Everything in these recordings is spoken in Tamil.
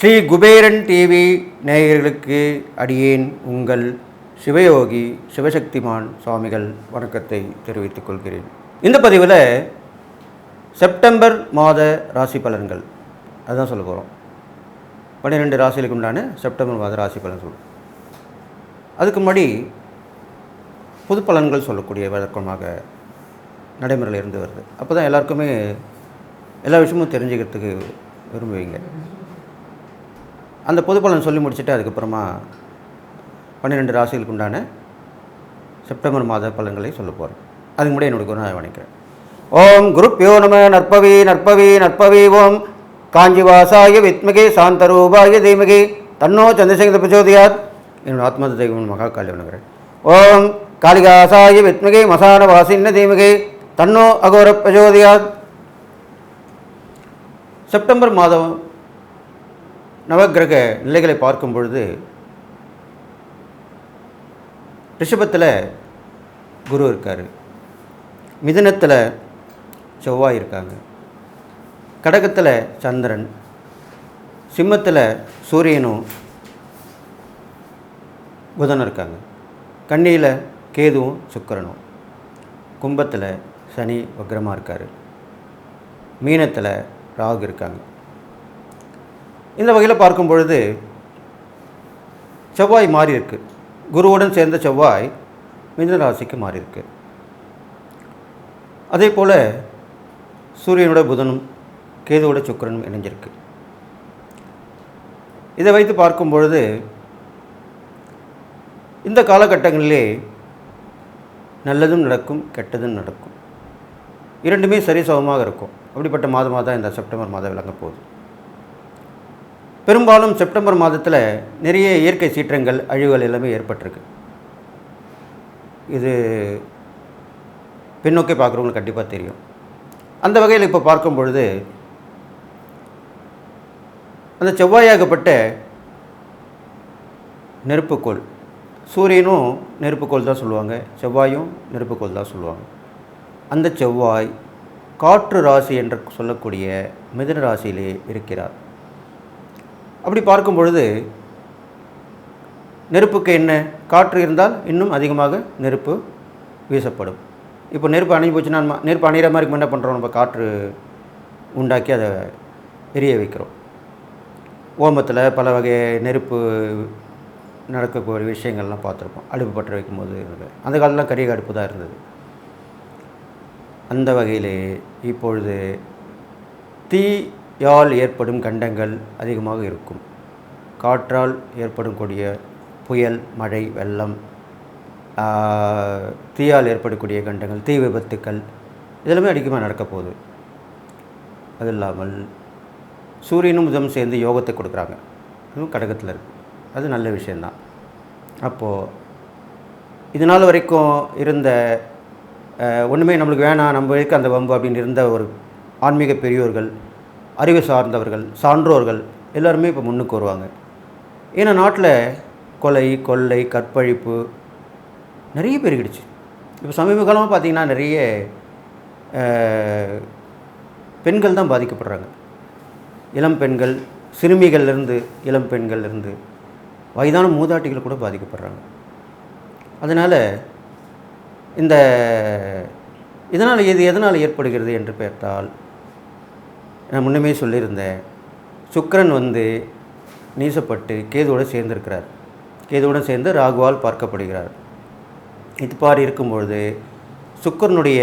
ஸ்ரீ குபேரன் டிவி நேயர்களுக்கு அடியேன் உங்கள் சிவயோகி சிவசக்திமான் சுவாமிகள் வணக்கத்தை தெரிவித்துக் கொள்கிறேன். இந்த பதிவில் செப்டம்பர் மாத ராசி பலன்கள். அதுதான் சொல்ல போகிறோம் பன்னிரெண்டு ராசிகளுக்கு உண்டான செப்டம்பர் மாத ராசி பலன் சொல்லுவோம் அதுக்கு முன்னாடி பொது பலன்கள் சொல்லக்கூடிய வழக்கமாக நடைமுறையில் இருந்து வருது. அப்போ தான் எல்லாருக்குமே எல்லா விஷயமும் தெரிஞ்சுக்கிறதுக்கு விரும்புவீங்க. அந்த பொது சொல்லி முடிச்சுட்டு அதுக்கப்புறமா பன்னிரெண்டு ராசிகளுக்கு உண்டான செப்டம்பர் மாத பலன்களை சொல்ல போகிறேன் அதுக்கு முன்னாடி என்னோட குருநாதை வணக்கிறேன் ஓம் குருப்பியோ நம நற்பவி நற்பவி நற்பவி ஓம். காஞ்சிவாசாய வித்மகே சாந்தரூபாய தீமகி. தன்னோ சந்திரசேகர பிரச்சோதியார் என்னோட ஆத்மத தெய்வம் மகா காளி வணங்குறேன் ஓம் காளிகாசாய வித்மகே மசான வாசின்ன தீமகே. தன்னோ அகோர பிரச்சோதியாத் செப்டம்பர் மாதம் நவக்கிரக நிலைகளை பார்க்கும் பொழுது ரிஷபத்தில் குரு இருக்கார் மிதனத்தில் செவ்வாய் இருக்காங்க கடகத்தில் சந்திரன் சிம்மத்தில் சூரியனும் புதனும் இருக்காங்க கண்ணியில் கேதுவும் சுக்கிரனும் கும்பத்தில் சனி வக்ரமாக இருக்கார். மீனத்தில் ராகு இருக்காங்க. இந்த வகையில் பார்க்கும் பொழுது செவ்வாய் மாறி இருக்கு. குருவுடன் சேர்ந்த செவ்வாய் மிதன ராசிக்கு மாறி இருக்கு. அதே போல் சூரியனோட புதனும் கேதுவோட சுக்கிரனும் இணைஞ்சிருக்கு. இதை வைத்து பார்க்கும் பொழுது இந்த காலகட்டங்களிலே நல்லதும் நடக்கும் கெட்டதும் நடக்கும். இரண்டுமே சரிசமமாக இருக்கும். அப்படிப்பட்ட மாதமாக தான் இந்த செப்டம்பர் மாதம் விளங்க போகுது. பெரும்பாலும் செப்டம்பர் மாதத்தில் நிறைய இயற்கை சீற்றங்கள் அழிவுகள் எல்லாமே ஏற்பட்டிருக்கு. இது பின்னோக்கி பார்க்குறவங்களுக்கு கண்டிப்பாக தெரியும். அந்த வகையில் இப்போ பார்க்கும் பொழுது அந்த செவ்வாயாகப்பட்ட நெருப்புக்கோள் சூரியனும் நெருப்புக்கோள் தான் சொல்லுவாங்க செவ்வாயும் நெருப்புக்கோள் தான் சொல்லுவாங்க. அந்த செவ்வாய் காற்று ராசி என்று சொல்லக்கூடிய மிதுன ராசியிலே இருக்கிறார். அப்படி பார்க்கும் பொழுது நெருப்புக்கு என்ன? காற்று இருந்தால் இன்னும் அதிகமாக நெருப்பு வீசப்படும். இப்போ நெருப்பு அணைஞ்சு போச்சுன்னா நெருப்பு அணையிற மாதிரி என்ன பண்ணுறோம் நம்ம காற்று உண்டாக்கி அதை எரிய வைக்கிறோம். ஓமத்தில் பல வகை நெருப்பு நடக்கக்கூடிய விஷயங்கள்லாம் பார்த்துருப்போம். அடுப்பு பற்ற வைக்கும்போது அந்த காலத்தில் கரிய அடுப்பு தான் இருந்தது. அந்த வகையிலே இப்பொழுது தீயால் ஏற்படும் கண்டங்கள் அதிகமாக இருக்கும். காற்றால் ஏற்படும் கூடிய புயல் மழை வெள்ளம் தீயால் ஏற்படக்கூடிய கண்டங்கள் தீ விபத்துக்கள் இதெல்லாமே அதிகமாக நடக்க போகுது. அது இல்லாமல் சூரியனும் புதனும் சேர்ந்து யோகத்தை கொடுக்குறாங்க. அதுவும் கடகத்தில் இருக்குது அது நல்ல விஷயந்தான் அப்போது இது நாள் வரைக்கும் இருந்த ஒன்றுமே நம்மளுக்கு வேணாம் நம்ம இருக்க அந்த வம்பு அப்படின்னு இருந்த ஒரு ஆன்மீக பெரியோர்கள் அறிவு சார்ந்தவர்கள் சான்றோர்கள் எல்லாருமே இப்போ முன்னுக்கு வருவாங்க. ஏன்னா நாட்டில் கொலை கொள்ளை கற்பழிப்பு நிறைய பெருகிடுச்சு. இப்போ சமீப காலமாக பார்த்திங்கன்னா நிறைய பெண்கள் தான் பாதிக்கப்படுறாங்க. இளம் பெண்கள் சிறுமிகள்லேருந்து இளம் பெண்கள்லேருந்து வயதான மூதாட்டிகள் கூட பாதிக்கப்படுறாங்க. அதனால் இந்த இதனால் இது எதனால் ஏற்படுகிறது என்று பார்த்தால் நான் முன்னமே சொல்லியிருந்தேன் சுக்கரன் வந்து நீசப்பட்டு கேதுவோடு சேர்ந்திருக்கிறார். கேதுவுடன் சேர்ந்து ராகுவால் பார்க்கப்படுகிறார். இது பாரி இருக்கும்பொழுது சுக்கரனுடைய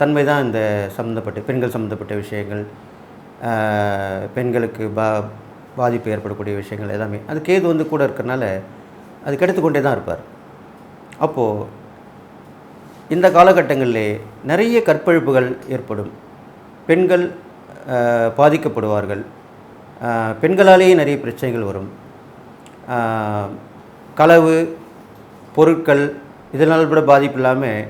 தன்மை தான் இந்த சம்மந்தப்பட்ட பெண்கள் சம்மந்தப்பட்ட விஷயங்கள் பெண்களுக்கு பா பாதிப்பு ஏற்படக்கூடிய விஷயங்கள் எல்லாமே. அது கேது வந்து கூட இருக்கிறனால அது கெடுத்து கொண்டே தான் இருப்பார். அப்போது இந்த காலகட்டங்களிலே நிறைய கற்பழிப்புகள் ஏற்படும். பெண்கள் பாதிக்கப்படுவார்கள். பெண்களாலேயே நிறைய பிரச்சனைகள் வரும். களவு பொருட்கள் இதனால் கூட பாதிப்பு இல்லாமல்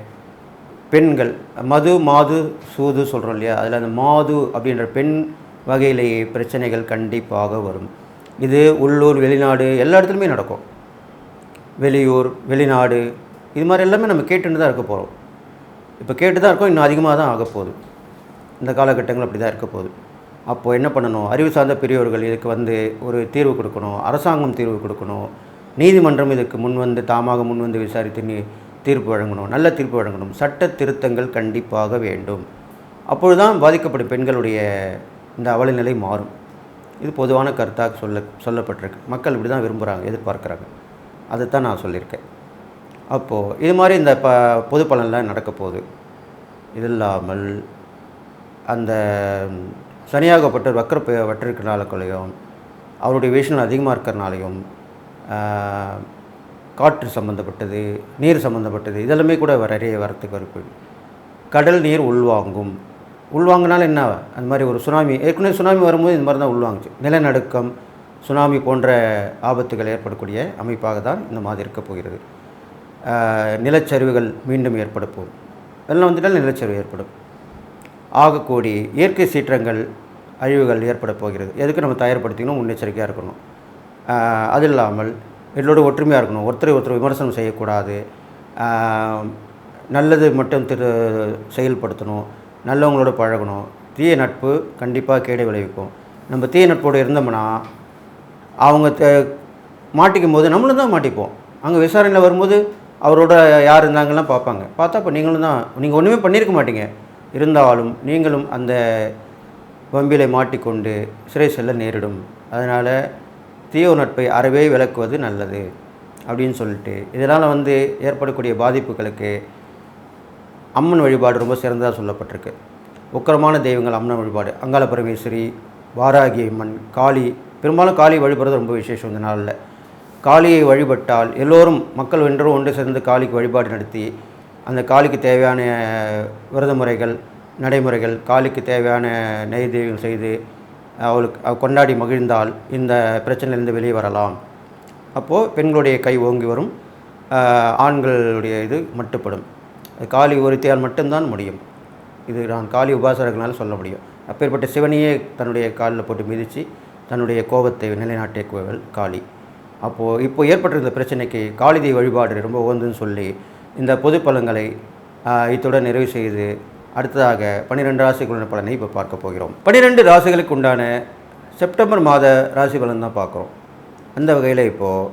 பெண்கள் மது மாது சூது சொல்கிறோம் இல்லையா? அதில் அந்த மாது அப்படின்ற பெண் வகையிலேயே பிரச்சனைகள் கண்டிப்பாக வரும். இது உள்ளூர் வெளிநாடு எல்லா இடத்துலையுமே நடக்கும். வெளியூர் வெளிநாடு இது மாதிரி எல்லாமே நம்ம கேட்டுன்னு தான் இருக்க போகிறோம் இப்போ கேட்டு தான் இருக்கோம் இன்னும் அதிகமாக தான் ஆக போகுது. இந்த காலகட்டங்கள் அப்படி தான் இருக்க போகுது. அப்போது என்ன பண்ணணும்? அறிவு சார்ந்த பெரியவர்கள் இதுக்கு வந்து ஒரு தீர்வு கொடுக்கணும். அரசாங்கம் தீர்வு கொடுக்கணும். நீதிமன்றம் இதுக்கு முன் வந்து தாமாக முன் வந்து விசாரித்து நீ தீர்ப்பு வழங்கணும். நல்ல தீர்ப்பு வழங்கணும். சட்ட திருத்தங்கள் கண்டிப்பாக வேண்டும். அப்பொழுதுதான் பாதிக்கப்படும் பெண்களுடைய இந்த அவலநிலை மாறும். இது பொதுவான கருத்தாக சொல்ல சொல்லப்பட்டிருக்கு. மக்கள் இப்படி தான் விரும்புகிறாங்க எதிர்பார்க்குறாங்க. அதை தான் நான் சொல்லியிருக்கேன். அப்போது இது மாதிரி இந்த ப பொது பலன்லாம் நடக்க போகுது. இது இல்லாமல் அந்த சனியாகப்பட்டவர் வக்கர பெ- வற்றிருக்கிறனாலையும் அவருடைய விஷயம் அதிகமாக இருக்கிறனாலையும் காற்று சம்மந்தப்பட்டது நீர் சம்மந்தப்பட்டது இதெல்லாமே கூட நிறைய வரத்துக்கு வரப்பு கடல் நீர் உள்வாங்கும். உள்வாங்கினாலும் என்ன அந்த மாதிரி ஒரு சுனாமி ஏற்கனவே சுனாமி வரும்போது இந்த மாதிரி தான் உள்வாங்குச்சு. நிலநடுக்கம் சுனாமி போன்ற ஆபத்துகள் ஏற்படக்கூடிய அமைப்பாக தான் இந்த மாதிரி இருக்க போகிறது. நிலச்சரிவுகள் மீண்டும் ஏற்படப்போம். வெள்ளம் வந்துட்டால் நிலச்சரிவு ஏற்படும். ஆகக்கூடிய இயற்கை சீற்றங்கள் அழிவுகள் ஏற்பட போகிறது. எதுக்கு நம்ம தயார்படுத்திக்கணும்? முன்னெச்சரிக்கையாக இருக்கணும். அது இல்லாமல் எல்லோட ஒற்றுமையாக இருக்கணும். ஒருத்தரை ஒருத்தர் விமர்சனம் செய்யக்கூடாது. நல்லது மட்டும் திரு செயல்படுத்தணும். நல்லவங்களோட பழகணும். தீய நட்பு கண்டிப்பாக கேடு விளைவிக்கும். நம்ம தீய நட்போடு இருந்தோம்னா அவங்க த மாட்டிக்கும் போது நம்மளும் தான் மாட்டிப்போம். அங்கே விசாரணையில் வரும்போது அவரோட யார் இருந்தாங்கலாம் பார்ப்பாங்க. பார்த்தா இப்போ நீங்களும் தான் நீங்கள் ஒன்றுமே பண்ணியிருக்க மாட்டீங்க. இருந்தாலும் நீங்களும் அந்த வம்பிலை மாட்டிக்கொண்டு சிறை செல்ல நேரிடும். அதனால் தீய நட்பை அறவே விளக்குவது நல்லது அப்படின்னு சொல்லிட்டு. இதனால் வந்து ஏற்படக்கூடிய பாதிப்புகளுக்கு அம்மன் வழிபாடு ரொம்ப சிறந்ததாக சொல்லப்பட்டிருக்கு. உக்கரமான தெய்வங்கள் அம்மன் வழிபாடு. அங்காள பரமேஸ்வரி வாராகி அம்மன் காளி. பெரும்பாலும் காளி வழிபடுறது ரொம்ப விசேஷம் இந்த நாளில். காளியை வழிபட்டால் எல்லோரும் மக்கள் வென்றரும் ஒன்று சேர்ந்து காளிக்கு வழிபாடு நடத்தி அந்த காளிக்கு தேவையான விரத முறைகள் நடைமுறைகள் காளிக்கு தேவையான நெய்தீகம் செய்து அவளுக்கு கொண்டாடி மகிழ்ந்தால் இந்த பிரச்சனையிலிருந்து வெளியே வரலாம். அப்போது பெண்களுடைய கை ஓங்கி வரும். ஆண்களுடைய இது மட்டுப்படும். அது காளி ஒருத்தியால் மட்டும்தான் முடியும். இது நான் காளி உபாசகர்களால் சொல்ல முடியும். அப்பேற்பட்ட சிவனையே தன்னுடைய காலில் போட்டு மிதித்து தன்னுடைய கோபத்தை நிலைநாட்டிய கோவில் காளி. அப்போது இப்போ ஏற்பட்டிருந்த பிரச்சனைக்கு காளிதை வழிபாடு ரொம்ப உகந்துன்னு சொல்லி இந்த பொது பலன்களை இத்துடன் நிறைவு செய்து அடுத்ததாக பன்னிரெண்டு ராசிகளுடைய பலனை இப்போ பார்க்க போகிறோம். பன்னிரெண்டு ராசிகளுக்கு உண்டான செப்டம்பர் மாத ராசி பலன் தான் பார்க்குறோம். அந்த வகையில் இப்போது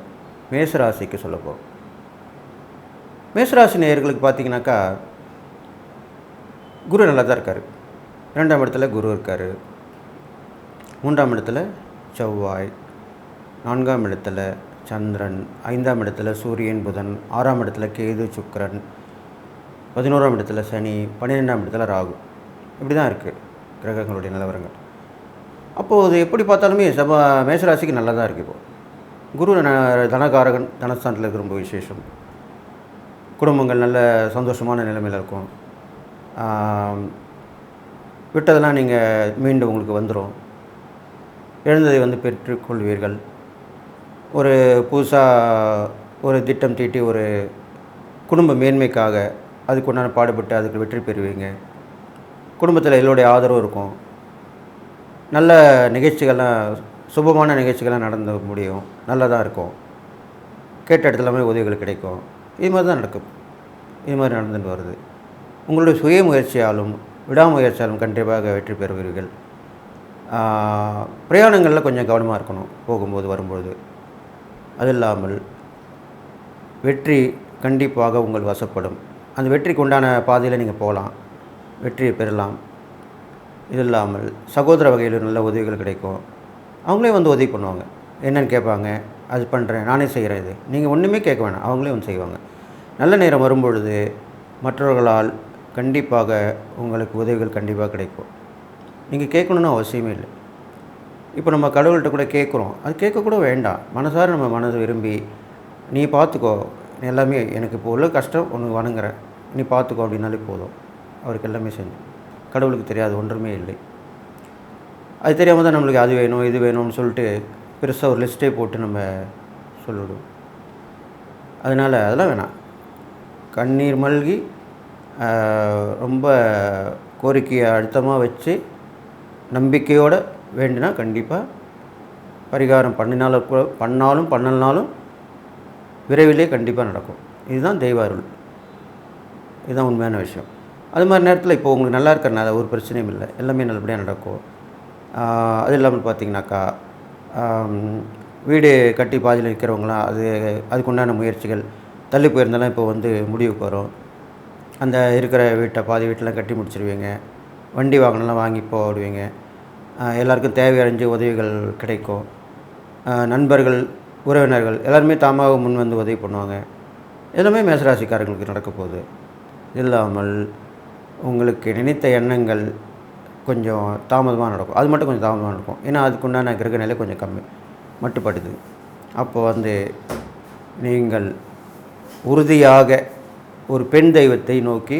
மேச ராசிக்கு சொல்ல போகிறோம் மேசராசி நேயர்களுக்கு பார்த்தீங்கன்னாக்கா குரு நல்லா தான் இருக்கார். ரெண்டாம் இடத்துல குரு இருக்கார். மூன்றாம் இடத்துல செவ்வாய் நான்காம் இடத்துல சந்திரன் ஐந்தாம் இடத்துல சூரியன் புதன் ஆறாம் இடத்துல கேது சுக்கிரன் பதினோராம் இடத்துல சனி பன்னிரெண்டாம் இடத்துல ராகு. இப்படி தான் இருக்குது கிரகங்களுடைய நிலவரங்கள். அப்போது எப்படி பார்த்தாலுமே சபா மேசராசிக்கு நல்லா தான் இருக்குது இப்போது குரு தனகாரகன் தனஸ்தானத்தில் இருக்கிற ரொம்ப விசேஷம். குடும்பங்கள் நல்ல சந்தோஷமான நிலைமையில் இருக்கும். விட்டதெல்லாம் நீங்கள் மீண்டும் உங்களுக்கு வந்துடும் எழுந்ததை வந்து பெற்றுக்கொள்வீர்கள். ஒரு புதுசாக ஒரு திட்டம் தீட்டி ஒரு குடும்ப மேன்மைக்காக அதுக்கு உண்டான பாடுபட்டு அதுக்கு வெற்றி பெறுவீங்க. குடும்பத்தில் எல்லோருடைய ஆதரவு இருக்கும். நல்ல நிகழ்ச்சிகள்லாம் சுபமான நிகழ்ச்சிகள்லாம் நடந்து முடியும். நல்லதாக இருக்கும். கேட்ட இடத்துலாமே உதவிகள் கிடைக்கும். இது மாதிரி தான் நடக்கும். இது மாதிரி நடந்துட்டு வருது. உங்களுடைய சுய முயற்சியாலும் விடாமுயற்சியாலும் கண்டிப்பாக வெற்றி பெறுவீர்கள். பிரயாணங்களில் கொஞ்சம் கவனமாக இருக்கணும். போகும்போது வரும்பொழுது. அது இல்லாமல் வெற்றி கண்டிப்பாக உங்கள் வசப்படும். அந்த வெற்றிக்கு உண்டான பாதையில் நீங்கள் போகலாம். வெற்றியை பெறலாம். இது இல்லாமல் சகோதர வகையில் நல்ல உதவிகள் கிடைக்கும். அவங்களே வந்து உதவி பண்ணுவாங்க. என்னென்னு கேட்பாங்க. அது பண்ணுறேன் நானே செய்கிறேன் இது. நீங்கள் ஒன்றுமே கேட்க வேணாம். அவங்களே வந்து செய்வாங்க. நல்ல நேரம் வரும்பொழுது மற்றவர்களால் கண்டிப்பாக உங்களுக்கு உதவிகள் கண்டிப்பாக கிடைக்கும். நீங்கள் கேட்கணுன்னு அவசியமே இல்லை. இப்போ நம்ம கடவுள்கிட்ட கூட கேட்குறோம். அது கேட்கக்கூட வேண்டாம். மனசார நம்ம மனதை விரும்பி நீ பார்த்துக்கோ எல்லாமே எனக்கு இப்போ உள்ள கஷ்டம் ஒன்று வணங்குறேன் நீ பார்த்துக்கோ அப்படின்னாலே போதும். அவருக்கு எல்லாமே செஞ்சு. கடவுளுக்கு தெரியாது ஒன்றுமே இல்லை. அது தெரியாமல் தான் நம்மளுக்கு அது வேணும் இது வேணும்னு சொல்லிட்டு பெருசாக ஒரு லிஸ்ட்டே போட்டு நம்ம சொல்லிவிடுவோம் அதனால் அதெல்லாம் வேணாம். கண்ணீர் மல்கி ரொம்ப கோரிக்கையை அழுத்தமாக வச்சு நம்பிக்கையோடு வேண்டினா கண்டிப்பாக பரிகாரம் பண்ணினாலும் கூட பண்ணாலும் பண்ணலனாலும் விரைவிலே கண்டிப்பாக நடக்கும். இதுதான் தெய்வ அருள். இதுதான் உண்மையான விஷயம். அது மாதிரி நேரத்தில் இப்போ உங்களுக்கு நல்லா இருக்கிறனால ஒரு பிரச்சனையும் இல்லை. எல்லாமே நல்லபடியாக நடக்கும். அது இல்லாமல் பார்த்தீங்கன்னாக்கா வீடு கட்டி பாதியில் இருக்கிறவங்களாம் அது அதுக்குண்டான முயற்சிகள் தள்ளி போயிருந்தாலும் இப்போ வந்து முடிவுக்கு வரும். அந்த இருக்கிற வீட்டை பாதி வீட்டெலாம் கட்டி முடிச்சிருவீங்க. வண்டி வாகனம்லாம் வாங்கி போடுவீங்க. எல்லாருக்கும் தேவையறிஞ்சு உதவிகள் கிடைக்கும். நண்பர்கள் உறவினர்கள் எல்லாருமே தாமாக முன் வந்து உதவி பண்ணுவாங்க. எல்லாமே மேசராசிக்காரங்களுக்கு நடக்க போகுது. இல்லாமல் உங்களுக்கு நினைத்த எண்ணங்கள் கொஞ்சம் தாமதமாக நடக்கும். அது மட்டும் கொஞ்சம் தாமதமாக நடக்கும். ஏன்னா அதுக்குண்டான கிரக நிலை கொஞ்சம் கம்மி மட்டுப்படுது. அப்போ வந்து நீங்கள் உறுதியாக ஒரு பெண் தெய்வத்தை நோக்கி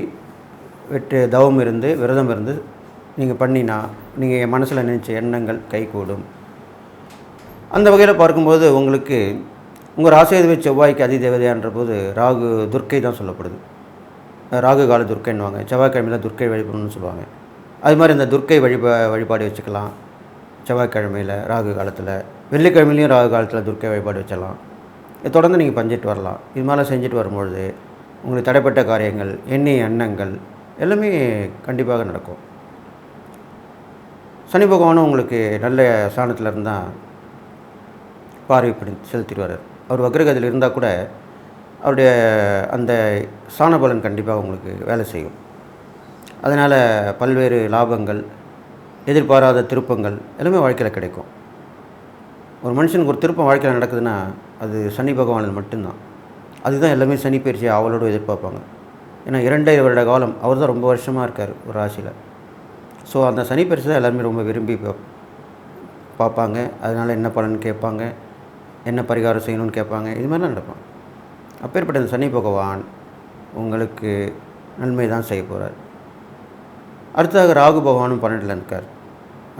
வெட்டு தவம் இருந்து விரதம் இருந்து நீங்கள் பண்ணினா நீங்கள் என் மனசில் நினச்ச எண்ணங்கள் கைகூடும். அந்த வகையில் பார்க்கும்போது உங்களுக்கு உங்கள் ராசியாதிபதி செவ்வாய்க்கு அதிதேவதையான்ற போது ராகு துர்க்கை தான் சொல்லப்படுது. ராகு கால துர்க்கைன்னுவாங்க செவ்வாய்க்கிழமையில் துர்க்கை வழிபடணும்னு சொல்லுவாங்க. அது மாதிரி இந்த துர்க்கை வழிபா வழிபாடு வச்சுக்கலாம். செவ்வாய்க்கிழமையில் ராகு காலத்தில் வெள்ளிக்கிழமையிலையும் ராகு காலத்தில் துர்க்கை வழிபாடு வச்சிடலாம் இதை தொடர்ந்து நீங்கள் பஞ்சிட்டு வரலாம். இது மாதிரிலாம் செஞ்சுட்டு வரும்பொழுது உங்களுக்கு தடைப்பட்ட காரியங்கள் எண்ணெய் எண்ணங்கள் எல்லாமே கண்டிப்பாக நடக்கும். சனி பகவானும் உங்களுக்கு நல்ல ஸ்தானத்தில் இருந்தால் பார்வை படி செலுத்திடுவார். அவர் வக்ரகதியில் இருந்தால் கூட அவருடைய அந்த ஸ்தான பலன் கண்டிப்பாக உங்களுக்கு வேலை செய்யும். அதனால் பல்வேறு லாபங்கள் எதிர்பாராத திருப்பங்கள் எல்லாமே வாழ்க்கையில் கிடைக்கும். ஒரு மனுஷனுக்கு ஒரு திருப்பம் வாழ்க்கையில் நடக்குதுன்னா அது சனி பகவானில் மட்டும்தான். அதுதான் எல்லாமே சனி பயிற்சியை அவளோடு எதிர்பார்ப்பாங்க. ஏன்னா இரண்டரை வருட காலம் அவர் தான் ரொம்ப வருஷமாக இருக்கார் ஒரு ராசியில். ஸோ அந்த சனி பரிசு தான் எல்லாருமே ரொம்ப விரும்பி பார்ப்பாங்க. அதனால் என்ன பலன் கேட்பாங்க? என்ன பரிகாரம் செய்யணும்னு கேட்பாங்க? இது மாதிரிலாம் நடக்கும். அப்பேற்பட்ட இந்த சனி பகவான் உங்களுக்கு நன்மை தான் செய்ய போகிறார் அடுத்ததாக ராகு பகவானும் பன்னெண்டில் இருக்கார்.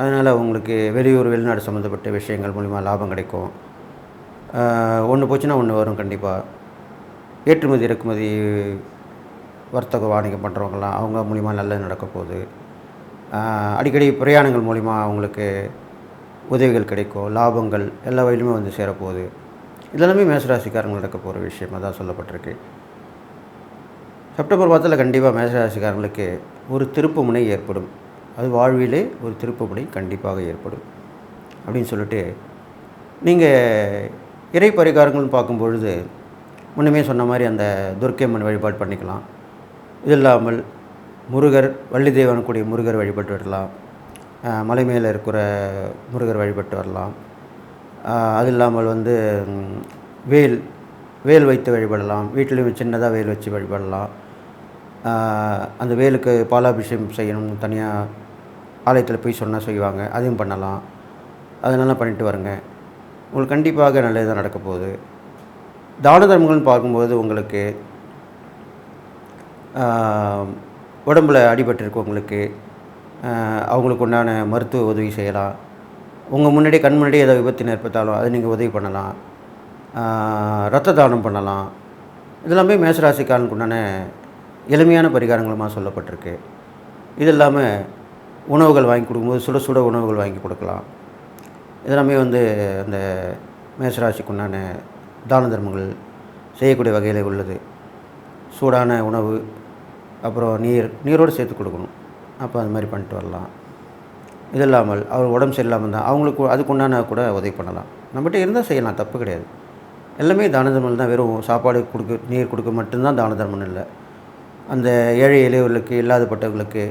அதனால் உங்களுக்கு வெளியூர் வெளிநாடு சம்மந்தப்பட்ட விஷயங்கள் மூலிமா லாபம் கிடைக்கும். ஒன்று போச்சுன்னா ஒன்று வரும் கண்டிப்பாக ஏற்றுமதி இறக்குமதி வர்த்தக வாணிகம் பண்ணுறவங்களாம் அவங்க மூலிமா நல்லது நடக்க போகுது. அடிக்கடி பிரயாணங்கள் மூலிமா அவங்களுக்கு உதவிகள் கிடைக்கும் லாபங்கள் எல்லா வழியிலுமே வந்து சேரப்போகுது. இதெல்லாமே மேசராசிக்காரங்க நடக்க போகிற விஷயமாக தான் சொல்லப்பட்டிருக்கு. செப்டம்பர் மாதத்தில் கண்டிப்பாக மேசராசிக்காரங்களுக்கு ஒரு திருப்பு முனை ஏற்படும். அது வாழ்விலே ஒரு திருப்பு முனை கண்டிப்பாக ஏற்படும். அப்படின்னு சொல்லிட்டு நீங்கள் இறை பரிகாரங்கள்னு பார்க்கும் பொழுது முன்னமே சொன்ன மாதிரி அந்த துர்க்கைம்மன் வழிபாடு பண்ணிக்கலாம். இது இல்லாமல் முருகர் வள்ளி தெய்வம் கூடிய முருகர் வழிபட்டு வரலாம். மலை மேலே இருக்கிற முருகர் வழிபட்டு வரலாம். அது இல்லாமல் வந்து வேல் வேல் வைத்து வழிபடலாம். வீட்டிலையும் சின்னதாக வேல் வச்சு வழிபடலாம். அந்த வேலுக்கு பாலாபிஷேகம் செய்யணும்னு தனியாக ஆலயத்தில் போய் சொன்னால் செய்வாங்க. அதையும் பண்ணலாம். அதனால பண்ணிட்டு வருங்க. உங்களுக்கு கண்டிப்பாக நல்லது தான் நடக்க போகுது. தான தர்மங்கள்னு பார்க்கும்போது உங்களுக்கு உடம்புல அடிபட்டிருக்கவங்களுக்கு அவங்களுக்கு உண்டான மருத்துவ உதவி செய்யலாம். உங்கள் முன்னாடி கண் முன்னாடி ஏதோ விபத்து ஏற்பட்டாலும் அதை நீங்கள் உதவி பண்ணலாம். ரத்த தானம் பண்ணலாம். இதெல்லாமே மேசராசிக்காரனுக்கு உண்டான எளிமையான பரிகாரங்களுமாக சொல்லப்பட்டிருக்கு. இது இல்லாமல் உணவுகள் வாங்கி கொடுக்கும்போது சுட சுட உணவுகள் வாங்கி கொடுக்கலாம். இதெல்லாமே வந்து அந்த மேசராசிக்கு உண்டான தான தர்மங்கள் செய்யக்கூடிய வகையில் உள்ளது. சூடான உணவு அப்புறம் நீர் நீரோடு சேர்த்து கொடுக்கணும். அப்போ அது மாதிரி பண்ணிட்டு வரலாம். இது இல்லாமல் அவர் உடம்பு சரியில்லாமல் தான் அவங்களுக்கு அதுக்கு உண்டான கூட உதவி பண்ணலாம். நம்மகிட்ட இருந்தால் செய்யலாம் தப்பு கிடையாது. எல்லாமே தான தர்மம் தான். வெறும் சாப்பாடு கொடுக்க நீர் கொடுக்க மட்டும்தான் தான தர்மம் இல்லை. அந்த ஏழை எளியவர்களுக்கு இல்லாதப்பட்டவர்களுக்கு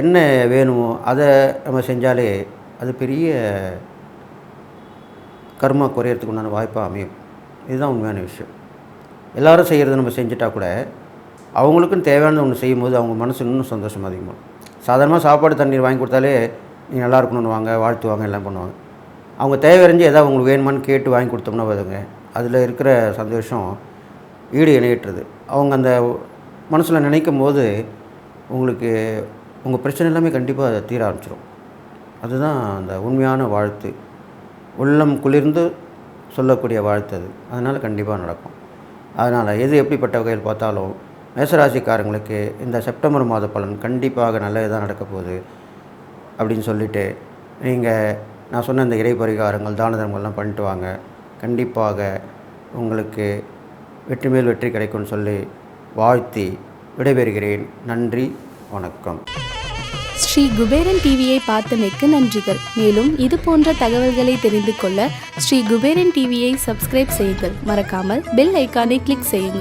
என்ன வேணுமோ அதை நம்ம செஞ்சாலே அது பெரிய கர்மா குறையறதுக்கு உண்டான வாய்ப்பாக அமையும். இதுதான் உண்மையான விஷயம். எல்லோரும் செய்கிறத நம்ம செஞ்சுட்டா கூட அவங்களுக்கும் தேவையானது ஒன்று செய்யும்போது அவங்க மனசு இன்னும் சந்தோஷம் அதிகமாகும். சாதாரணமாக சாப்பாடு தண்ணீர் வாங்கி கொடுத்தாலே நீ நல்லா இருக்கணும்னு வாங்க வாழ்த்துவாங்க எல்லாம் பண்ணுவாங்க. அவங்க தேவையறிஞ்சு எதாவது உங்களுக்கு வேணுமான்னு கேட்டு வாங்கி கொடுத்தோம்னா வருதுங்க அதில் இருக்கிற சந்தோஷம் ஈடு இணையற்றுது. அவங்க அந்த மனசில் நினைக்கும் போது உங்களுக்கு உங்கள் பிரச்சனை எல்லாமே கண்டிப்பாக தீர ஆரம்பிச்சிடும் அதுதான் அந்த உண்மையான வாழ்த்து. உள்ளம் குளிர்ந்து சொல்லக்கூடிய வாழ்த்து அது. அதனால் கண்டிப்பாக நடக்கும். அதனால் எது எப்படிப்பட்ட வகையில் பார்த்தாலும் மேசராசிக்காரங்களுக்கு இந்த செப்டம்பர் மாத பலன் கண்டிப்பாக நல்லது தான் நடக்க போகுது அப்படின்னு சொல்லிட்டு நீங்கள் நான் சொன்ன இந்த இறை பரிகாரங்கள் தான தர்மங்கள்லாம் பண்ணிட்டு வாங்க. கண்டிப்பாக உங்களுக்கு வெற்றி மேல் வெற்றி கிடைக்கும்னு சொல்லி வாழ்த்தி விடைபெறுகிறேன். நன்றி வணக்கம். ஸ்ரீ குபேரன் டிவியை பார்த்தமைக்கு நன்றிகள். மேலும் இது போன்ற தகவல்களை தெரிந்து கொள்ள ஸ்ரீ குபேரன் டிவியை சப்ஸ்கிரைப் செய்யுங்கள். மறக்காமல் பெல் ஐக்கானை கிளிக் செய்யுங்கள்.